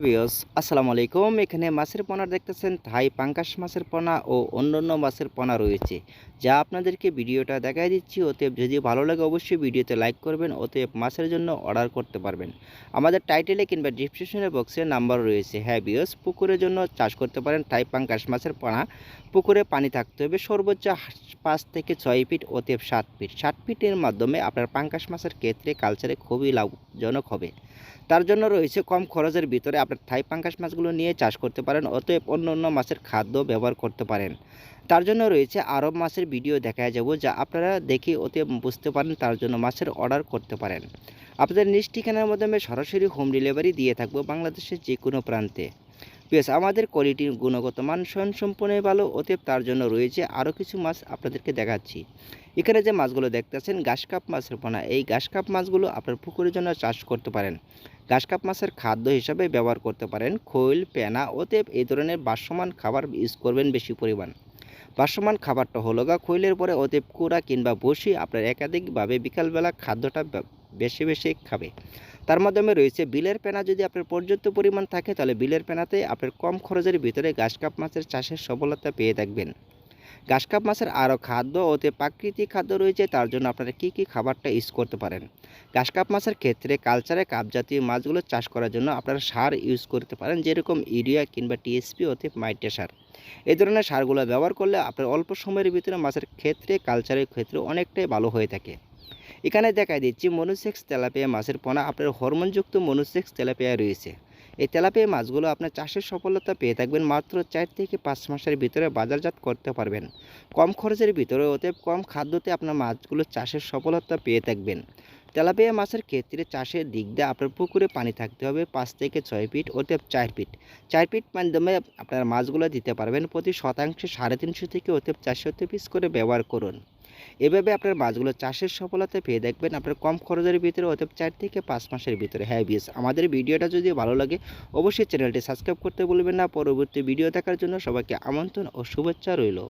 বিয়স আসসালামু আলাইকুম। এখানে মাছের পোনা দেখতেছেন, থাই পাঙ্কাশ মাছের পোনা ও অন্যান্য মাছের পোনা রয়েছে। যা আপনাদেরকে ভিডিওটা দেখাই দিচ্ছি, অতএব যদি ভালো লাগে অবশ্যই ভিডিওতে লাইক করবেন, অতএব মাছের জন্য অর্ডার করতে পারবেন। আমাদের টাইটেলে কিংবা ডিসক্রিপশনের বক্সে নাম্বার রয়েছে। হ্যাঁ বিয়স পুকুরের জন্য চাষ করতে পারেন থাই পাঙ্কাশ মাছের পোনা। পুকুরে পানি থাকতে হবে সর্বোচ্চ পাঁচ থেকে ছয় ফিট, অতএব সাত ফিট। ষাট ফিটের মাধ্যমে আপনার পাঙ্কাশ মাছের ক্ষেত্রে কালচারে খুবই লাভজনক হবে। তার জন্য রয়েছে কম খরচের ভিতরে আপনার থাই পাঙ্কাশ মাছগুলো নিয়ে চাষ করতে পারেন, অতএব অন্য অন্য মাছের খাদ্য ব্যবহার করতে পারেন। তার জন্য রয়েছে আরব মাছের ভিডিও দেখা যাব, যা আপনারা দেখে অতএব বুঝতে পারেন তার জন্য মাছের অর্ডার করতে পারেন। আপনাদের নিজ ঠিকানার মাধ্যমে সরাসরি হোম ডেলিভারি দিয়ে থাকব বাংলাদেশের যে কোনো প্রান্তে। বেশ আমাদের কোয়ালিটির গুণগত মান স্বয়ং সম্পূর্ণ ভালো, অতএব তার জন্য রয়েছে আরও কিছু মাছ আপনাদেরকে দেখাচ্ছি। এখানে যে মাছগুলো দেখতেছেন ঘাসকাপ মাছের পোনা এই ঘাসকাপ মাছগুলো আপনার পুকুরের জন্য চাষ করতে পারেন। ঘাসকাপ মাছের খাদ্য হিসাবে ব্যবহার করতে পারেন, খৈল, পেনা, অতএব এই ধরনের বাসমান খাবার ইউজ করবেন বেশি পরিমাণ। বাসমান খাবারটা হলো গা খৈলের পরে, অতএব কুড়া কিংবা বসি আপনার একাধিকভাবে বিকালবেলা খাদ্যটা বেশি বেশি খাবে। তার মাধ্যমে রয়েছে বিলের পেনা। যদি আপনার পর্যাপ্ত পরিমাণ থাকে, তাহলে বিলের পেনাতে আপনার কম খরচের ভিতরে ঘাসকাপ মাছের চাষের সফলতা পেয়ে থাকবেন। ঘাসকাপ মাছের আরও খাদ্য ওতে প্রাকৃতিক খাদ্য রয়েছে, তার জন্য আপনারা কী কী খাবারটা ইউজ করতে পারেন? ঘাসকাপ মাছের ক্ষেত্রে কালচারে কাপ জাতীয় মাছগুলো চাষ করার জন্য আপনারা সার ইউজ করতে পারেন, যেরকম ইউরিয়া কিংবা টিএসপি ওতে মাইটে সার। এই ধরনের সারগুলো ব্যবহার করলে আপনার অল্প সময়ের ভিতরে মাছের ক্ষেত্রে, কালচারের ক্ষেত্রে অনেকটাই ভালো হয়ে থাকে। এখানে দেখাই দিচ্ছি মনুসেক্স তেলাপিয়া মাছের পোনা। আপনার হরমোনযুক্ত মনুসেক্স তেলাপিয়া রয়েছে। এই তেলাপিয়া মাছগুলো আপনার চাষের সফলতা পেয়ে থাকবেন মাত্র চার থেকে পাঁচ মাসের ভিতরে বাজারজাত করতে পারবেন। কম খরচের ভিতরে অতএব কম খাদ্যতে আপনার মাছগুলো চাষের সফলতা পেয়ে থাকবেন। তেলাপিয়া মাছের ক্ষেত্রে চাষের দিক দিয়ে আপনার পুকুরে পানি থাকতে হবে পাঁচ থেকে ছয় ফিট, অতএব চার ফিট। চার ফিট মাধ্যমে আপনার মাছগুলো দিতে পারবেন। প্রতি শতাংশে সাড়ে তিনশো থেকে অতএব চারশো পিস করে ব্যবহার করুন। এভাবে আপনার মাছগুলো চাষের সফলতা পেয়ে দেখবেন আপনার কম খরচের ভিতরে অতএব চার থেকে পাঁচ মাসের ভিতরে। হ্যাঁ বিএস আমাদের ভিডিওটা যদি ভালো লাগে, অবশ্যই চ্যানেলটি সাবস্ক্রাইব করতে বলবেন না। পরবর্তী ভিডিও দেখার জন্য সবাইকে আমন্ত্রণ ও শুভেচ্ছা রইল।